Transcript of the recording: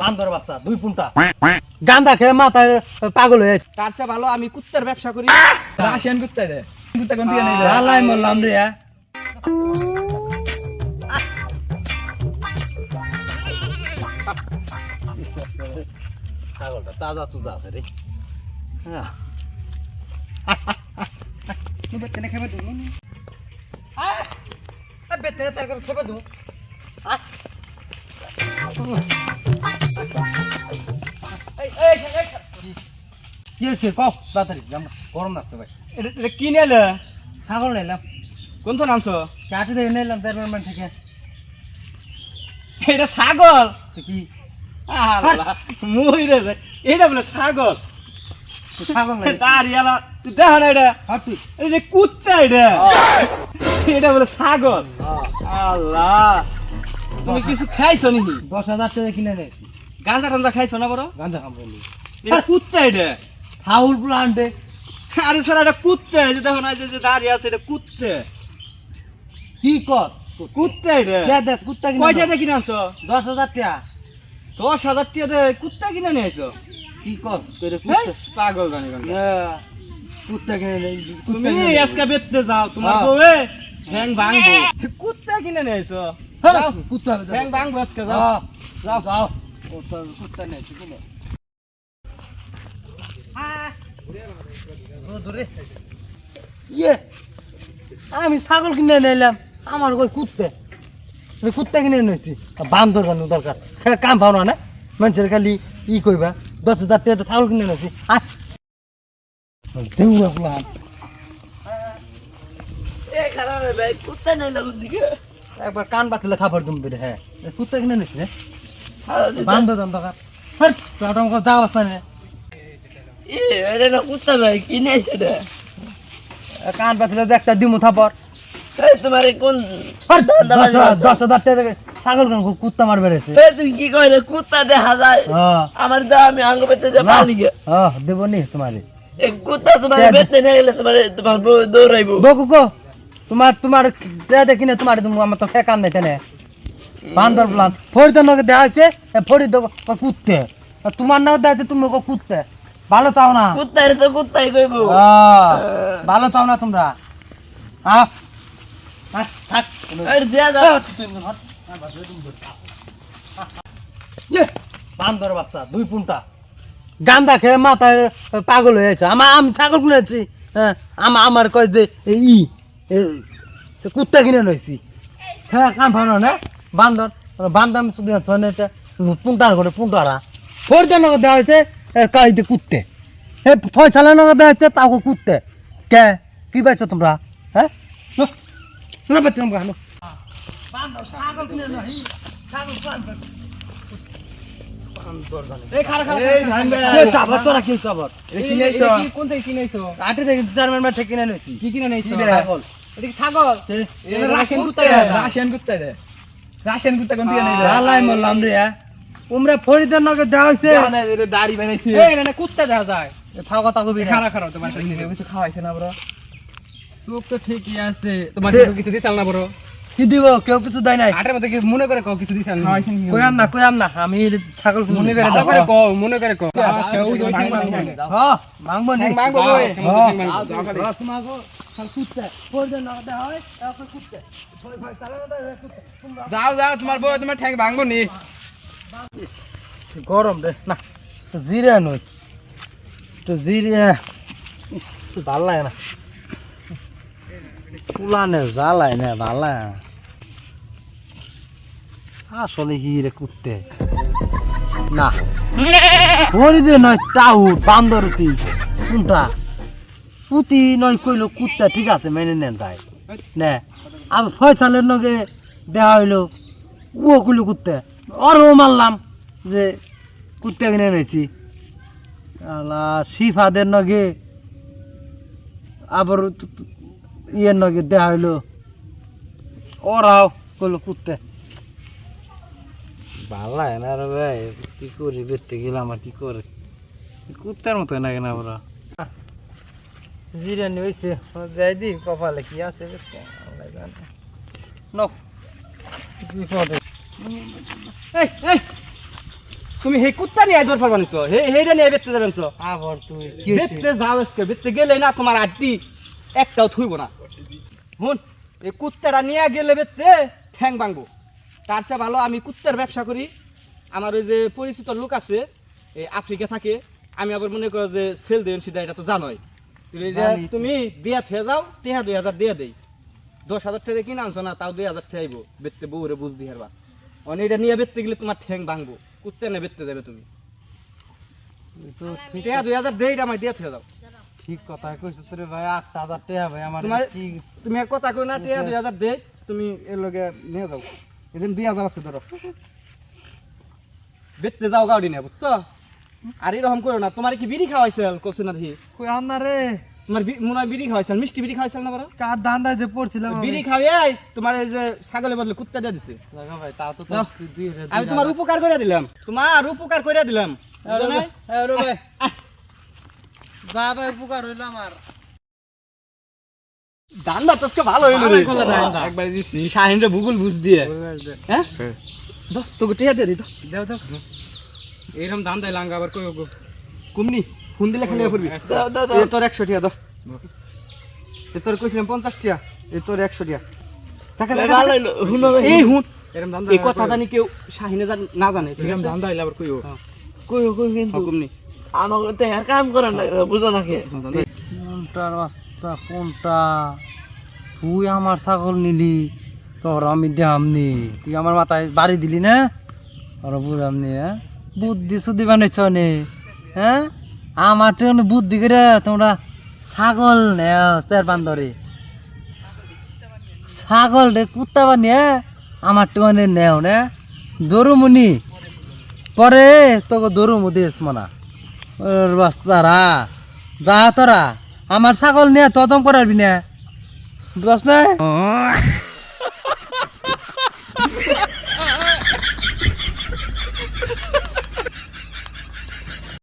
বান্দর বাচ্চা দুই পুনটা। গান্দা খেয়ে মাথায় পাগল হয়ে তার চেয়ে ভালো আমি কুত্তার ব্যবসা করি। রাশিয়ান কুত্তা রে। কুত্তা কোন নেই আলাই মরলাম রে। ছাগলটা তাজা চুজা আছে রে। হ্যাঁ। বেতনে খেবে দু বেতনে তার করে খেবে দু কি হয়েছে কও তাড়াতাড়ি আমরা গরম লাগছে ভাই। এটা কি নেলে ছাগল নিলাম। কোন তো নামছো চাটি থেকে নিলাম চেয়ারম্যান থেকে। এটা ছাগল? কি? মুই এটা বলে ছাগল। ছাগল নাই তুই দেখা না এটা এটা কুত্তা এটা এটা বলে ছাগল। আল্লাহ। তুমি কিছু খাইছো নাকি? দশ হাজার টাকা কিনে নিয়েছি গাঁজা টাঞ্জা খাইছো না বড়? গাঁজা খাব এটা কুত্তা এটা। ফাউল প্লান্টে আরে স্যার এটা কুত্তা যে দেখো না যে- দাঁড়িয়ে আছে এটা কুত্তা। কি কস? কুত্তা এটা। কে দেশ? কুত্তা কিনে কয়টা। দিয়ে কিনে আনছো? দশ হাজার টাকা। দশ হাজার টাকা দিয়ে কুত্তা কিনে নিয়ে আইছো? কি কস? হেস, পাগল জানি কুত্তা কিনে তুমি। আজকে বেচতে যাও তোমার। বউয়ে। ঠ্যাং ভাঙবো। কুত্তা কিনে নিয়ে আইছো? কুত্তা কুত্তা আমি ছাগল কিনে নিলাম আমার কই কুত্তে। আমি কুত্তা কিনে নিয়েছি বান্দর কেন দরকার। খেলা কাম পাও না মানুষের খালি ই কইবা। দশ হাজার টাকা ছাগল কিনে নিয়েছি আয় দেউ আপনার একবার কান বাতলে খাবার তুমি বেরে হ্যাঁ। এ কুত্তা কিনে নিয়েছি রে বান্দর দাম দরকার হ্যাঁ তোর আমাকে যাওয়া আসতে না। কান বাতলে যে একটা দিমু থাপর তোমার কোন হ্যাঁ, দশ হাজার টাকা ছাগল কেন কুত্তা মারবে রেছে তুমি কি কই কুত্তা দেখা যায়। হ্যাঁ আমার দা আমি আঙ্গ পেতে যে। পানি গে। হ্যাঁ দেবো নি তোমারে। কুত্তা তোমার বেতে নিয়ে গেলে তোমার তোমার দৌড়াইবো। বকু কো তোমার তোমার দেখি না তোমার তুমি আমার তো খে কাম নাই তেনে। বান্দর প্লান তো নকে দেওয়া হয়েছে তো কুত্তে। তোমার নাও দেওয়া হয়েছে তুমি কো কুত্তে। ভালো চাও না? কুত্তাই তো কুত্তাই কইবো। ভালো চাও না তোমরা? হ্যাঁ। ইয়ে, বান্দর বাচ্চা দুই পুনটা। গান্দা খেয়ে মাথায় পাগল হয়েছে আমার আমি ছাগল কিনেছি। হ্যাঁ আমার আমার কয় যে ই। কুত্তা কিনে নইছি হ্যাঁ কাম ভালো না। বান্দর বান্দর শুধু ছয় পুনটার করে পুনটারা ফোরটা নগর দেওয়া হয়েছে কাহিতে কুত্তে। হে ফয়সালা নগর দেওয়া হয়েছে তাও কুত্তে। কে? কি পাইছো তোমরা? হ্যাঁ? তোমরা কিনে কে চাবর তোরা কি চাবর? এটা কি নিয়েছো কোন থেকে কিনেছো আটে দেখি চেয়ারম্যান মাঠে কিনে নইছি কি কিনে নেইছো কি ছাগল এটা কি ছাগল এটা রাশিয়ান কুত্তা রাশিয়ান কুত্তা রে রাশিয়ান কুত্তা কোন দিকে নেই জালাই মরলাম রে হ্যাঁ উমরা ফরিদের নগে দেওয়া হইছে দাড়ি বানাইছি এই না কুত্তা দেখা যায় ফাও কথা কবি খারা খারা তোমার কিছু খাওয়াইছে না বড় চোখ তো ঠিকই আছে তোমার কিছু দিছাল না বড় কি দিব কেউ কিছু দেয় নাই আটের মধ্যে কিছু মনে করে কও কিছু দিছাল কইয়াম না কইয়াম না আমি ছাগল মনে করে ভালো করে কও মনে করে কও হ্যাঁ মাংবো নি মাংবো হ্যাঁ, কই? যাও যাও তোমার বউ তোমার ঠ্যাং ভাঙবো নি গরম রে না তো জিরে নই তো জিরে ভালো লাগে না। ফুলানে জ্বালায় না ভালো লাগে আসলে কি রে কুত্তে? না। হরিদে নয় টাউ বান্দরতি কোনটা? পুতি নয় কইলো, কুত্তা ঠিক আছে, মেনে নেন, যায়। নে। আর ফয়সালের নগে দেওয়া হইল ও কইলো কুত্তে। আরও মারলাম যে, কুত্তা কিনে নিয়েছি আলা শিফাদের নগে আবার ইয়ের নগে দেওয়া হইল, ওরাও কইলো, কুত্তে। ভালো লাগে না রে ভাই, কি করি বেরতে গেলাম আর কি করে? কুত্তার মতো না কেন ওরা? জিরানি হয়েছে যাই দি কপালে কি আছে তুমি সেই কুত্তা নিয়ে দৌড় পারবা নিছো হে হেইটা নিয়ে বেতে যাবেন ছো আবার তুমি। বেতে যাও আজকে বেতে গেলে না তোমার আড্ডি একটাও থুইব না। হুন এই কুত্তাটা নিয়ে গেলে বেতে ঠ্যাং ভাঙবো। তার চেয়ে ভালো আমি কুত্তার ব্যবসা করি। আমার ওই যে পরিচিত লোক আছে এই আফ্রিকা থাকে আমি আবার মনে করো যে সেল দেন সিধা এটা তো জানোই। তুমি দিয়া থয়ে যাও টেহা দুই হাজার দিয়ে দেই। দশ হাজার টাকা কিনে আনছো না তাও দুই হাজার টাকা আইবো। বেতে বউরে বুঝ দি হারবা। অনেক এটা নিয়ে বেতে গেলে তোমার ঠ্যাং ভাঙবো। কুত্তা নিয়ে বেতে যাবে তুমি। তুই ঠিক দুই হাজার দেই আমায় দিয়ে থয়ে যাও। ঠিক কথা কইছিস রে ভাই আটটা হাজার টাকা ভাই আমার তোমার কি তুমি আর কথা কই না টেয়া দুই হাজার দে তুমি এর লগে নিয়ে যাও। এদিন দুই হাজার আছে ধরো। বেচতে যাও গাড়ি নিয়ে বুঝছ? আর এরকম করো না তোমার কি বিড়ি খাওয়াইছিল? কসু না দেখি। কই আন্না রে তোমার মনে হয় বিড়ি খাওয়াইছিল মিষ্টি বিড়ি খাওয়াইছিল না বড় কার দান্দায় যে পড়ছিলাম। বিড়ি খাওয়াই তোমার এই যে ছাগলের বদলে কুত্তা দিয়ে দিছে। ভাই তা তো দাও। তুই দুই হাজার আমি তোমার উপকার করে দিলাম। তোমার উপকার করে দিলাম। ভাই উপকার হইল আমার। তো ভালো হইল রে। একবার দিছি। শাহিনরে ভূগোল বুঝ দিয়ে। হ্যাঁ দাও তোকে দিয়ে দাও দাও এরকম দাম দেয় লাঙ্গা আবার কই গো কুমনি ফোন দিলে খালি পড়বি। দাও দাও এ তোর একশো টিয়া দাও। এ তোর কইছিলাম পঞ্চাশ টিয়া এ তোর একশো টিয়া। চাকা, চাকা। এই হুন এরকম দাম এই কথা জানি কেউ শাহিনে জান না জানে এরকম দাম দেয় আবার কই গো কই কই কিন্তু? হুকুমনি আমাকে তো আর কাম করেন না বুঝো নাকি কোনটার বাচ্চা কোনটা? তুই আমার ছাগল নিলি তোর আমি দেহামনি তুই আমার মাথায় বাড়ি দিলি না? তোর বুঝামনি হ্যাঁ? বুদ্ধি সুদ্ধি বানাইছ নে? হ্যাঁ? আমার তো বুদ্ধি করে তোমরা ছাগল নেও চার বান্দরে ছাগল রে কুত্তা বানিয়ে আমার টোনে নেও না। দরুমুনি। পরে তোকে দরুমু দিস মনা। বাচ্চারা, যা তোরা। আমার ছাগল নিয়ে তদম করাবি না। বুঝছ? না